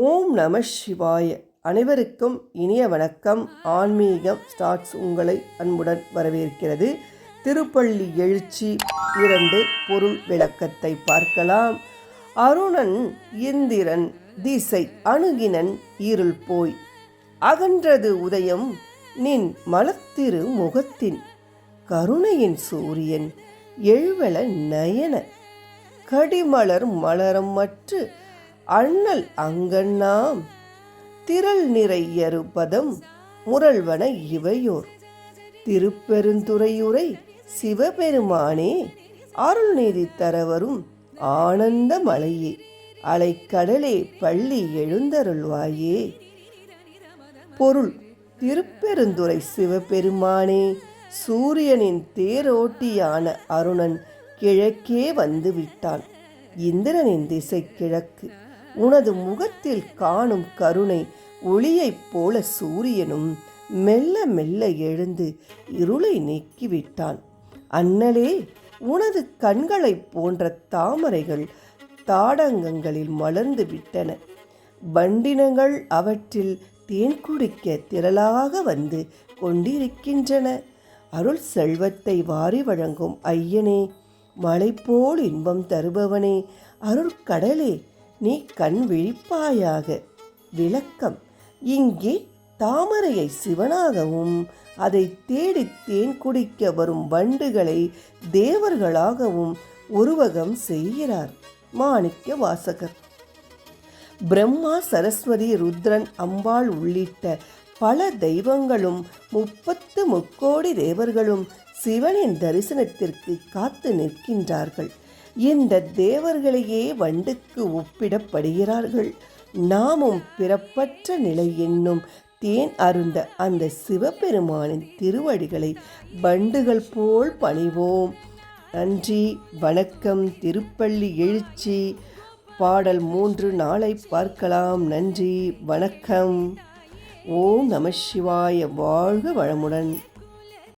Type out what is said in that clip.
ஓம் நம சிவாய. அனைவருக்கும் இனிய வணக்கம். ஆன்மீகம் ஸ்டார்ட்ஸ் உங்களை அன்புடன் வரவேற்கிறது. திருப்பள்ளி எழுச்சி இரண்டு பொருள் விளக்கத்தை பார்க்கலாம். அருணன் இந்திரன் திசை அணுகினன் இருள் போய். அகன்றது உதயம் நின் மலத்திரு முகத்தின். கருணையின் சூரியன் எழுவல நயன. கடிமலர் மலரம் மற்று அண்ணல் அங்கண்ணாம் திரள் நிறையறுபதம் முரள்வன இவையோர். திருப்பெருந்துறையுரை சிவபெருமானே அருள்நீதி தரவரும் ஆனந்த மலையே அலைக்கடலே பள்ளி எழுந்தருள்வாயே. பொருள் திருப்பெருந்துறை சிவபெருமானே சூரியனின் தேரோட்டியான அருணன் கிழக்கே வந்து விட்டான் இந்திரனின் திசை கிழக்கு உனது முகத்தில் காணும் கருணை ஒளியைப் போல சூரியனும் மெல்ல மெல்ல எழுந்து இருளை நீக்கிவிட்டான். அண்ணலே உனது கண்களைப் போன்ற தாமரைகள் தாடங்கங்களில் மலர்ந்து விட்டன. வண்டினங்கள் அவற்றில் தேன் குடிக்க திரளாக வந்து கொண்டிருக்கின்றன. அருள் செல்வத்தை வாரி வழங்கும் ஐயனே மலை போல் இன்பம் தருபவனே அருள் கடலே நீ கண் விழிப்பாயாக. விளக்கம். இங்கே தாமரையை சிவனாகவும் அதை தேடி தேன் குடிக்க வரும் வண்டுகளை தேவர்களாகவும் உருவகம் செய்கிறார் மாணிக்க வாசகர். பிரம்மா சரஸ்வதி ருத்ரன் அம்பாள் உள்ளிட்ட பல தெய்வங்களும் முப்பத்து முக்கோடி தேவர்களும் சிவனின் தரிசனத்திற்கு காத்து நிற்கின்றார்கள். இந்த தேவர்களையே வண்டுக்கு ஒப்பிடப்படுகிறார்கள். நாமும் பிறப்பற்ற நிலை என்னும் தேன் அருந்த அந்த சிவபெருமானின் திருவடிகளை வண்டுகள் போல் பணிவோம். நன்றி வணக்கம் திருப்பள்ளி எழுச்சி. பாடல் மூன்று நாளை பார்க்கலாம். நன்றி வணக்கம். ஓம் நம சிவாய. வாழ்க வளமுடன்.